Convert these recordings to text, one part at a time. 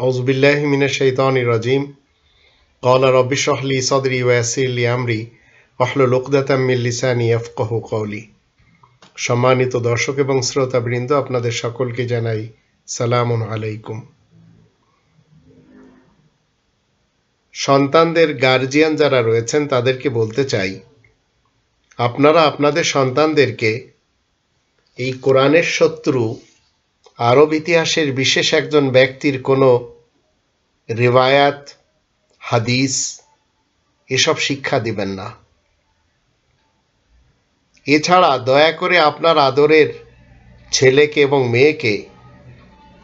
أعوذ بالله من الشيطان الرجيم قال رب اشرح لي صدري ويسر لي أمري واحلل عقدة من লিসানি يفقهوا قولي সম্মানিত দর্শক এবং শ্রোতাবৃন্দ আপনাদের সকলকে জানাই সালামুন আলাইকুম সন্তানদের গার্জিয়ান যারা রয়েছেন তাদেরকে বলতে চাই আপনারা আপনাদের সন্তানদেরকে এই কোরআনের শত্রু আরব ইতিহাসের বিশেষ একজন ব্যক্তির কোনো রেওয়ায়াত, হাদিস, এসব শিক্ষা দিবেন না। এছাড়া দয়া করে আপনার আদরের ছেলেকে এবং মেয়েকে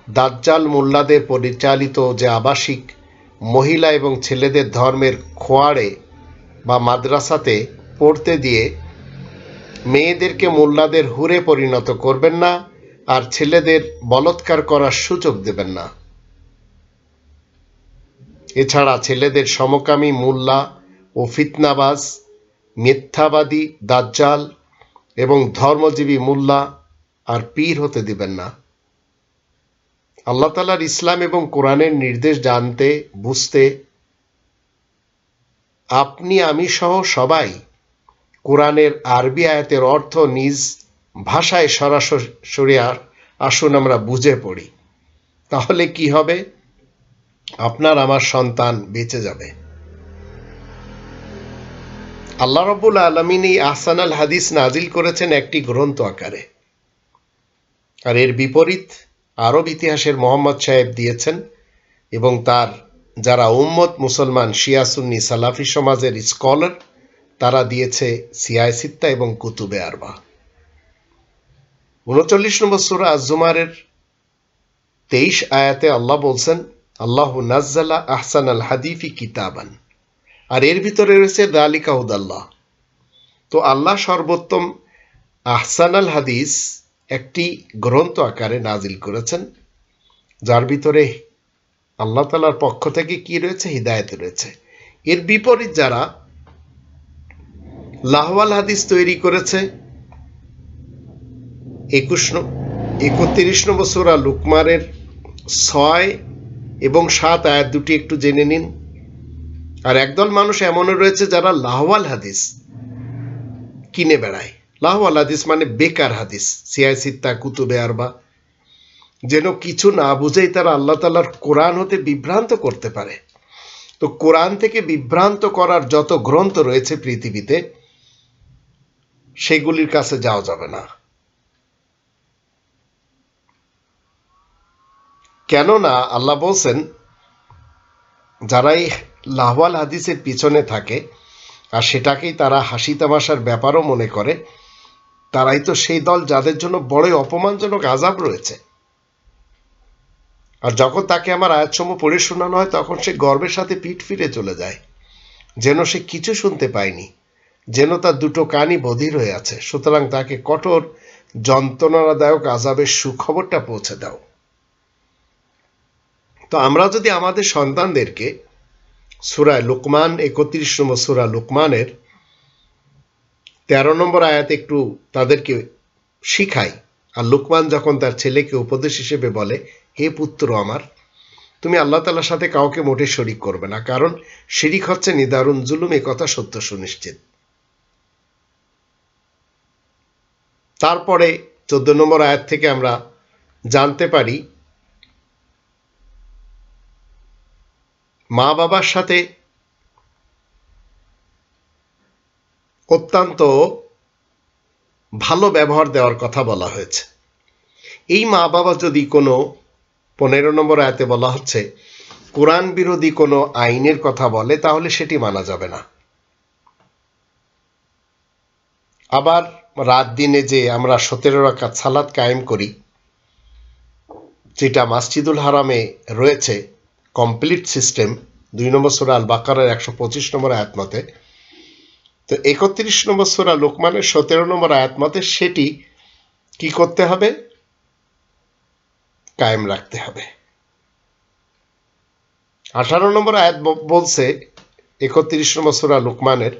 দাজ্জাল মোল্লাদের পরিচালিত যে আবাসিক মহিলা এবং ছেলেদের ধর্মের খোয়াড়ে বা মাদ্রাসাতে পড়তে দিয়ে মেয়েদেরকে মোল্লাদের হুরে পরিণত করবেন না আর ছেলেদের বলৎকার করার সুযোগ দেবেন না। এছাড়া ছেলেদের সমকামী মোল্লা ও ফিতনাবাজ, মিথ্যাবাদী, দাজ্জাল এবং ধর্মজীবী মোল্লা আর পীর হতে দিবেন না। আল্লাহ তালার ইসলাম এবং কোরআনের নির্দেশ জানতে, বুঝতে, আপনি, আমি সহ সবাই কোরআনের আরবি আয়াতের অর্থ নিজ ভাষায় সরাসরি আসুন আমরা বুঝে পড়ি। তাহলে কি হবে? আপনার আমার সন্তান বেঁচে যাবে। আল্লাহ রব্বুল আলমিন এই আহসান আল হাদিস নাজিল করেছেন একটি গ্রন্থ আকারে। আর এর বিপরীত আরব ইতিহাসের মোহাম্মদ সাহেব দিয়েছেন এবং তার যারা উম্মত মুসলমান শিয়াসুন্নি সালাফি সমাজের স্কলার, তারা দিয়েছে সিয়ায় সিত্তা এবং কুতুবে আরবা। উনচল্লিশ নম্বর সুরা আজুমারের তেইশ আয়াতে আল্লাহ বলছেন, আল্লাহ নাজ্জালা আহসান আল হাদিফি কিতাবান। আর এর ভিতরে রয়েছে, দালিকা উদাল্লাহ তো আল্লাহ সর্বোত্তম আহসান আল হাদিস একটি গ্রন্থ আকারে নাজিল করেছেন, যার ভিতরে আল্লাহ তালার পক্ষ থেকে কি রয়েছে? হৃদায়ত রয়েছে। এর বিপরীত যারা লাহওয়াল হাদিস তৈরি করেছে একুশ একত্রিশ নম্বর সুরা লুকমারের ছয় এবং সাত আয়াত দুটি একটু জেনে নিন। আর একদল মানুষ এমনও রয়েছে যারা লাহওয়াল হাদিস কিনে বেড়ায়। লাহওয়াল হাদিস মানে বেকার হাদিস সিয়াই সিত্তা, কুতুবে আরবা। যেন কিছু না বুঝেই তারা আল্লাহ তালার কোরআন হতে বিভ্রান্ত করতে পারে। তো কোরআন থেকে বিভ্রান্ত করার যত গ্রন্থ রয়েছে পৃথিবীতে, সেগুলির কাছে যাওয়া যাবে না। কেননা আল্লাহ বলছেন যারা এই লাহওয়াল হাদিসের পিছনে থাকে আর সেটাকেই তারা হাসি তামাশার ব্যাপারও মনে করে, তারাই তো সেই দল যাদের জন্য বড়ই অপমানজনক আজাব রয়েছে। আর যখন তাকে আমার আয়াতসমূহ পড়ে শোনানো হয়, তখন সে গর্বের সাথে পিঠ ফিরে চলে যায়, যেন সে কিছু শুনতে পায়নি, যেন তার দুটো কানই বধির হয়ে আছে। সুতরাং তাকে কঠোর, যন্ত্রণাদায়ক আজাবের সুখবরটা পৌঁছে দাও। তো আমরা যদি আমাদের সন্তানদেরকে সুরায় লোকমান, একত্রিশ নম্বর সুরা লোকমানের তেরো নম্বর আয়াত একটু তাদেরকে শিখাই। আর লোকমান যখন তার ছেলেকে উপদেশ হিসেবে বলে, হে পুত্র আমার, তুমি আল্লাহ তালার সাথে কাউকে মোটে শরিক করবে না, কারণ শিরিক হচ্ছে নিদারুণ জুলুম, এ কথা সত্য সুনিশ্চিত। তারপরে চোদ্দ নম্বর আয়াত থেকে আমরা জানতে পারি মা বাবার সাথে অত্যন্ত ভালো ব্যবহার দেওয়ার কথা বলা হয়েছে। এই মা বাবা যদি কোনো পনেরো নম্বর আয়তে বলা হচ্ছে, কোরআন বিরোধী কোনো আইনের কথা বলে, তাহলে সেটি মানা যাবে না। আবার রাত দিনে যে আমরা সতেরো রাকাত সালাদ কায়েম করি, যেটা মাসজিদুল হারামে রয়েছে কমপ্লিট সিস্টেম দুই নম্বর সোরা আল বাকারের একশো পঁচিশ নম্বর আয়াত মতে তো একত্রিশ নম্বর সোরা লোকমানের সতেরো নম্বর আয়াত মতে সেটি কি করতে হবে? কায়েম রাখতে হবে। আঠারো নম্বর আয়াত বলছে একত্রিশ নম্বর সোরা লোকমানের,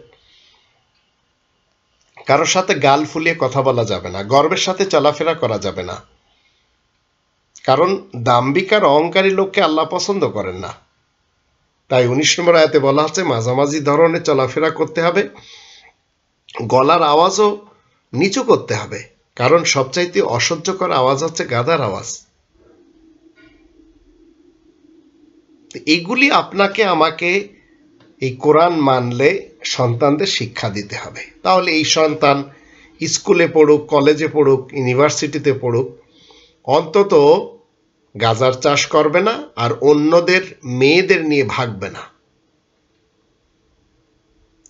কারোর সাথে গাল ফুলিয়ে কথা বলা যাবে না, গর্বের সাথে চলাফেরা করা যাবে না। কারণ দাম্বিকার অহংকারী লোককে আল্লাহ পছন্দ করেন না। তাই উনিশ নম্বর আয়াতে বলা হচ্ছে মাঝামাঝি ধরনের চলাফেরা করতে হবে, গলার আওয়াজও নিচু করতে হবে, কারণ সবচাইতে অসহ্যকর আওয়াজ হচ্ছে গাধার আওয়াজ। এগুলি আপনাকে, আমাকে এই কোরআন মানলে সন্তানদের শিক্ষা দিতে হবে। তাহলে এই সন্তান স্কুলে পড়ুক, কলেজে পড়ুক, ইউনিভার্সিটিতে পড়ুক অন্তত গাজার চাষ করবে না আর অন্যদের মেয়েদের নিয়ে ভাগবে না।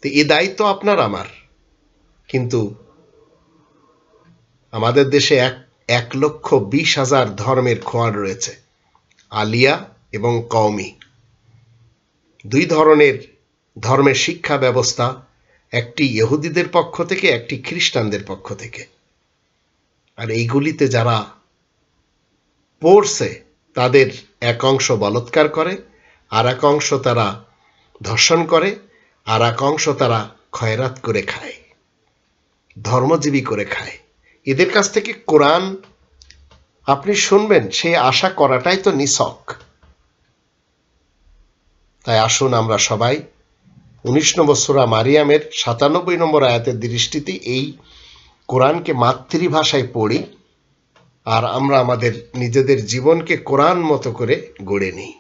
তো এ দায়িত্ব আপনার আমার। কিন্তু আমাদের দেশে এক এক লক্ষ বিশ হাজার ধর্মের খোয়ার রয়েছে, আলিয়া এবং কওমি। দুই ধরনের ধর্মের শিক্ষা ব্যবস্থা, একটি ইহুদিদের পক্ষ থেকে, একটি খ্রিস্টানদের পক্ষ থেকে। আর এইগুলিতে যারা পড়ছে, তাদের এক অংশ বলৎকার করে, আর এক অংশ তারা ধর্ষণ করে, আর এক অংশ তারা খয়রাত করে খায়, ধর্মজীবী করে খায়। এদের কাছ থেকে কোরআন আপনি শুনবেন সেই আশা করাটাই তো নিছক। তাই আসুন আমরা সবাই উনিশ নম্বর সুরা মারিয়ামের সাতানব্বই নম্বর আয়াতের দৃষ্টিতে এই কোরআনকে মাতৃভাষায় পড়ি। আর আমরা আমাদের নিজেদের জীবনকে কোরআন মতো করে গড়ে নিই।